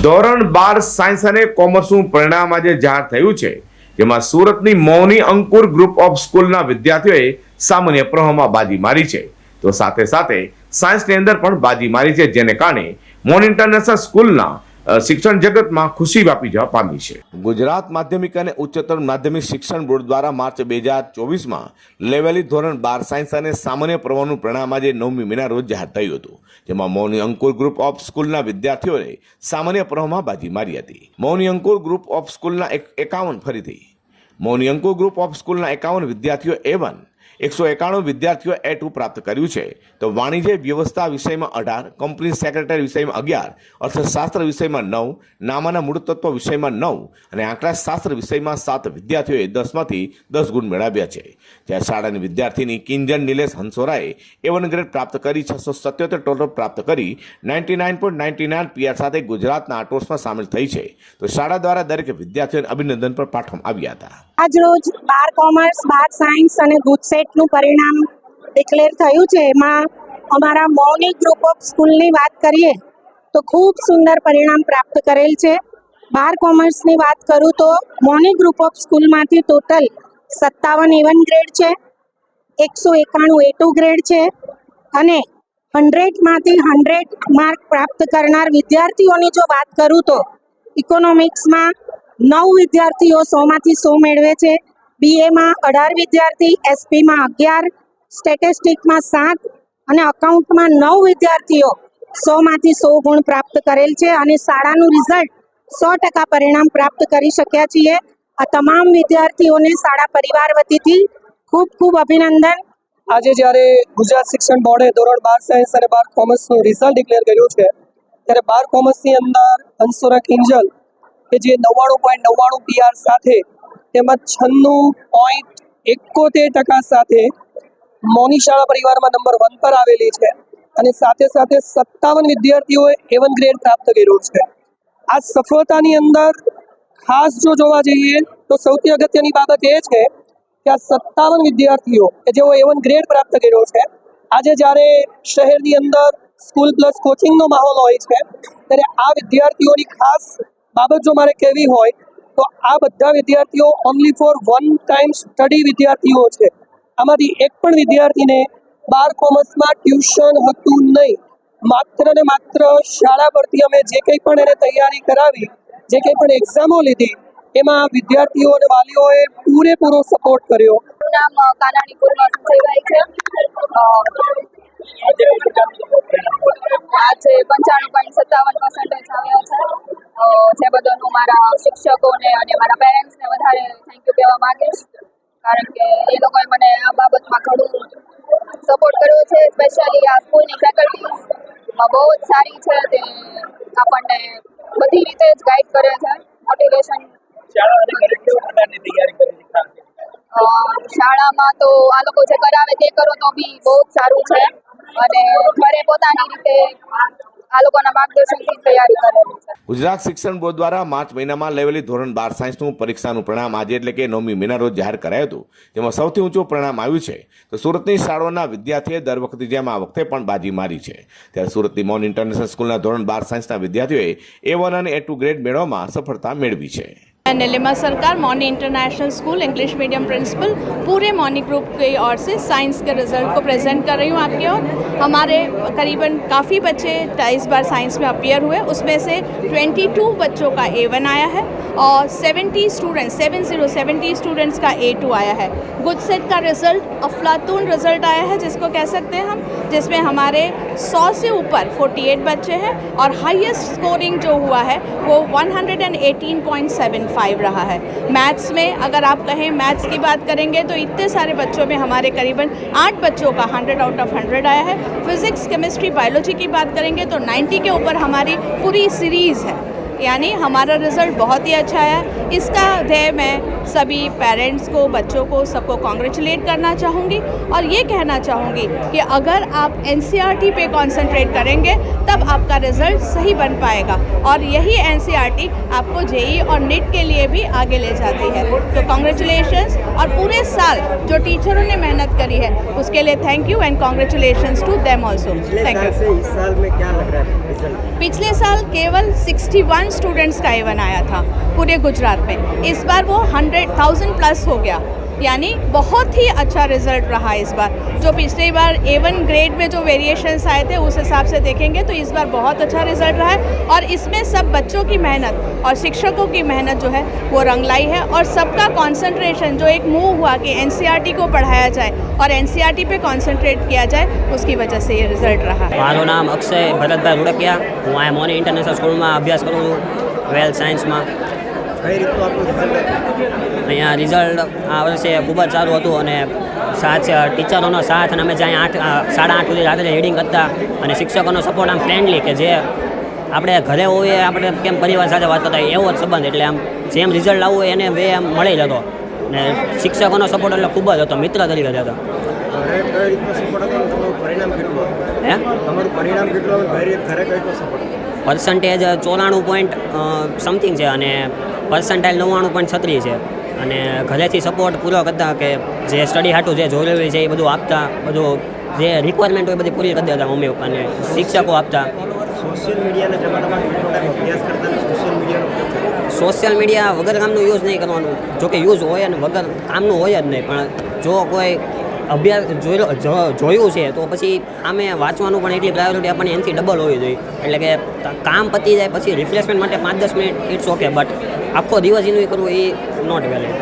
ધોરણ બાર સાયન્સ અને કોમર્સનું પરિણામ આજે જાહેર થયું છે, જેમાં સુરતની મૌની અંકુર ગ્રુપ ઓફ સ્કૂલના વિદ્યાર્થીઓએ સામાન્ય પ્રવાહમાં બાજી મારી છે. તો સાથે સાથે સાયન્સની અંદર પણ બાજી મારી છે, જેને કારણે મોન ઇન્ટરનેશનલ સ્કૂલના શિક્ષણ જગતમાં ખુશી વ્યાપી જવા પામી છે. ગુજરાત માધ્યમિક અને ઉચ્ચતર માધ્યમિક શિક્ષણ બોર્ડ દ્વારા માર્ચ બે હજાર ચોવીસમાં લેવલી ધોરણ બાર સાયન્સ અને સામાન્ય પ્રવાહનું પરિણામ આજે નવમી મેના રોજ જાહેર થયું હતું, જેમાં મૌની અંકુર ગ્રુપ ઓફ સ્કૂલના વિદ્યાર્થીઓએ સામાન્ય પ્રવાહમાં બાજી મારી હતી. મૌની અંકુર ગ્રુપ ઓફ સ્કૂલના એક એકાવન ફરીથી. મૌની અંકુર ગ્રુપ ઓફ સ્કૂલના એકાવન વિદ્યાર્થીઓ એ વન એકસો એકાણું વિદ્યાર્થીઓ એ ટુ પ્રાપ્ત કર્યું છે. તો વાણિજ્ય વ્યવસ્થા વિષયમાં અઢાર, કંપની સેક્રેટરી વિષયમાં અગિયાર, અર્થશાસ્ત્ર વિષયમાં નવ, નામાના મૂળતત્વ વિષયમાં નવ અને આંકડાશાસ્ત્ર વિષયમાં સાત વિદ્યાર્થીઓએ દસમાંથી દસ ગુણ મેળવ્યા છે. જ્યારે શાળાની વિદ્યાર્થીની કિંજન નિલેશ હંસોરાએ એ વન ગ્રેડ પ્રાપ્ત કરી, છસો સત્યોતેર ટોટલ પ્રાપ્ત કરી ninety nine point ninety nine PR સાથે ગુજરાતના આટોર્સમાં સામેલ થઈ છે. તો શાળા દ્વારા દરેક વિદ્યાર્થીઓને અભિનંદન પણ પાઠવવામાં આવ્યા હતા. આજરોજ બાર કોમર્સ બાર સાયન્સ અને ગુજસેટનું પરિણામ ડિક્લેર થયું છે. એમાં અમારા મૌનિક ગ્રુપ ઓફ સ્કૂલની વાત કરીએ, તો ખૂબ સુંદર પરિણામ પ્રાપ્ત કરેલ છે. બાર કોમર્સની વાત કરું તો મૌનિક ગ્રુપ ઓફ સ્કૂલમાંથી ટોટલ સત્તાવન એવન ગ્રેડ છે, એકસો એકાણું એ ટુ ગ્રેડ છે અને હંડ્રેડમાંથી હંડ્રેડ માર્ક પ્રાપ્ત કરનાર વિદ્યાર્થીઓની જો વાત કરું તો ઇકોનોમિક્સમાં નવ વિદ્યાર્થીઓ સોમાંથી સો મેળવે છે. બીએમાં અઢાર વિદ્યાર્થી એસપીમાં અગિયાર સ્ટેટિસ્ટિકમાં સાત અને અકાઉન્ટમાં નવ વિદ્યાર્થીઓ સોમાંથી સો ગુણ પ્રાપ્ત કરેલ છે અને શાળાનું રિઝલ્ટ સો ટકા પરિણામ પ્રાપ્ત કરી શક્યા છીએ. આ તમામ વિદ્યાર્થીઓને શાળા પરિવાર વતીથી ખૂબ ખૂબ અભિનંદન. આજે જ્યારે ગુજરાત શિક્ષણ બોર્ડે ધોરણ બાર સાયન્સ અને બાર કોમર્સનું રિઝલ્ટ ડિક્લેર કર્યું છે, ત્યારે બાર કોમર્સની અંદર હંસોરા કિંજલ કે જે નવ્વાણું પોઈન્ટ નવ્વાણું પીઆર સાથે તેમજ છન્નું પોઈન્ટ એકોતેર ટકા સાથે મૌની પરિવારમાં નંબર વન પર આવેલી છે. અને સાથે સાથે સત્તાવન વિદ્યાર્થીઓએ એવન ગ્રેડ પ્રાપ્ત કર્યો છે. આ સફળતાની અંદર ખાસ જો જોવા જઈએ તો સૌથી અગત્યની બાબત એ છે કે આ સત્તાવન વિદ્યાર્થીઓ કે જેઓ એવન ગ્રેડ પ્રાપ્ત કર્યો છે, આજે જ્યારે શહેરની અંદર સ્કૂલ પ્લસ કોચિંગનો માહોલ હોય છે, ત્યારે આ વિદ્યાર્થીઓની ખાસ બાબત જો મારે કહેવી હોય તો આ બધા વિદ્યાર્થીઓ only for one time study વિદ્યાર્થીઓ છે. આમાંથી એક પણ વિદ્યાર્થીને બાર કોમર્સમાં ટ્યુશન હતું નહીં. માત્ર ને માત્ર શાળા પરથી અમે જે કંઈ પણ એને તૈયારી કરાવી, જે કંઈ પણ એક્ઝામો લીધી, એમાં વિદ્યાર્થીઓ અને વાલીઓએ પૂરેપૂરો સપોર્ટ કર્યો. નામ કાનાણી પૂર્ણ સંજયભાઈ છે. આજે પંચાણું પોઈન્ટ સત્તાવન પર્સન્ટેજ આવ્યા છે. જે બદલ હું મારા શિક્ષકોને અને મારા પેરેન્ટ્સને વધારે થેન્ક યુ કહેવા માંગીશ. કારણ કે એ લોકોએ મને આ બાબતમાં ઘણું સપોર્ટ કર્યો છે સ્પેશિયલી આ સ્કૂલની ફેકલ્ટી બહુ જ સારી છે તે આપણને બધી રીતે જ ગાઈડ કરે છે મોટિવેશન શાળામાં તો આ લોકો જે કરાવે તે કરો તો બી બહુ જ સારું છે. અને ઘરે પોતાની રીતે આ લોકોના માર્ગદર્શનથી તૈયારી કરે ગુજરાત શિક્ષણ બોર્ડ દ્વારા માર્ચ મહિનામાં લેવેલી ધોરણ બાર સાયન્સનું પરીક્ષાનું પરિણામ આજે એટલે કે નવમી મહિના રોજ જાહેર કરાયું હતું, જેમાં સૌથી ઊંચું પરિણામ આવ્યું છે. તો સુરતની શાળાઓના વિદ્યાર્થીએ દર વખતે જેમ આ વખતે પણ બાજી મારી છે. ત્યારે સુરતની મૌન ઇન્ટરનેશનલ સ્કૂલના ધોરણ બાર સાયન્સના વિદ્યાર્થીઓએ એ વન અને એ ટુ ગ્રેડ મેળવવામાં સફળતા મેળવી છે. मैं Neelima Sarkar Morni international school, English medium principal, पूरे मॉर्नी ग्रुप की ओर से साइंस के रिज़ल्ट को प्रेजेंट कर रही हूँ आपकी ओर। हमारे करीबन काफ़ी बच्चे इस बार साइंस में अपियर हुए। उसमें से 22 बच्चों का ए वन आया है और 70 students, seven zero seventy students का ए टू आया है। गुड सेट का रिज़ल्ट, अफलातून रिज़ल्ट आया है जिसको कह सकते हैं हम, जिसमें हमारे 100 से ऊपर 48 बच्चे हैं और हाईएस्ट स्कोरिंग जो हुआ है वो 118.75 रहा है। मैथ्स में अगर आप कहें मैथ्स की बात करेंगे तो इतने सारे बच्चों में हमारे करीबन आठ बच्चों का 100 आउट ऑफ़ 100 आया है। फिजिक्स केमिस्ट्री बायोलॉजी की बात करेंगे तो 90 के ऊपर हमारी पूरी सीरीज़ है। यानी हमारा रिज़ल्ट बहुत ही अच्छा आया। है इसका ध्येय मैं सभी पेरेंट्स को बच्चों को सबको कॉन्ग्रेचुलेट करना चाहूँगी और ये कहना चाहूँगी कि अगर आप एन पे कॉन्सेंट्रेट करेंगे तब आपका रिज़ल्ट सही बन पाएगा। और यही एन आपको जेई और नेट के लिए भी आगे ले जाती है। तो कॉन्ग्रेचुलेशन और पूरे साल जो टीचरों ने मेहनत करी है उसके लिए thank you and congratulation to them also thank you इस साल में क्या लग रहा है पिछले साल केवल 61 स्टूडेंट्स का एवन आया था पूरे गुजरात में। इस बार वो हंड्रेड थाउजेंड प्लस हो गया यानी बहुत ही अच्छा रिजल्ट रहा इस बार जो पिछली बार एवन ग्रेड में जो वेरिएशंस आए थे उस हिसाब से देखेंगे तो इस बार बहुत अच्छा रिजल्ट रहा है और इसमें सब बच्चों की मेहनत और शिक्षकों की मेहनत जो है वो रंग लाई है और सबका कंसंट्रेशन जो एक मूव हुआ कि एन को पढ़ाया जाए और एन पे कंसंट्रेट किया जाए उसकी वजह से ये रिजल्ट रहा है મારું નામ અક્ષય ભરતભાઈ રૂડકિયા હું અહીંયા મોની ઇન્ટરનેશનલ સ્કૂલમાં અભ્યાસ કરું છું ટ્વેલ્થ સાયન્સમાં કઈ રીતનું આપણું અહીંયા રિઝલ્ટ આ વર્ષે ખૂબ જ સારું હતું અને સાથ ટીચરોનો સાથ અને અમે જ્યાં આઠ સાડા આઠ સુધી રાત્રે રીડિંગ કરતા અને શિક્ષકોનો સપોર્ટ આમ ફ્રેન્ડલી કે જે આપણે ઘરે હોઈએ આપણે કેમ પરિવાર સાથે વાત કરતા એવો જ સંબંધ. એટલે આમ જેમ રિઝલ્ટ લાવવું હોય એને વે આમ મળી જતો ને શિક્ષકોનો સપોર્ટ એટલે ખૂબ જ હતો મિત્ર તરીકે જ હતો? પરિણામ કેટલું હે? તમારું પરિણામ કેટલું ઘરે સપોર્ટ પર્સન્ટેજ ચોરાણું પોઈન્ટ સમથિંગ છે અને પર્સન્ટાઇલ નવ્વાણું પોઈન્ટ છત્રીસ છે. અને ઘરેથી સપોર્ટ પૂરો કરતા કે જે સ્ટડી હાટું જે જરૂરી છે એ બધું આપતા બધું જે રિક્વાયરમેન્ટ હોય એ બધી પૂરી કરી દેતા મમ્મી પપ્પાને શિક્ષકો આપતા. સોશિયલ મીડિયાના? સોશિયલ મીડિયા વગર કામનું યુઝ નહીં કરવાનું. જો કે યુઝ હોય અને વગર કામનું હોય જ નહીં પણ જો કોઈ અભ્યાસ જોયું છે, તો પછી આમે વાંચવાનું પણ એટલી પ્રાયોરિટી આપણને એનાથી ડબલ હોવી જોઈએ. એટલે કે કામ પતી જાય પછી રિફ્રેશમેન્ટ માટે પાંચ દસ મિનિટ ઇટ્સ ઓકે બટ આખો દિવસ એનું કરવું એ નોટ વેલિડ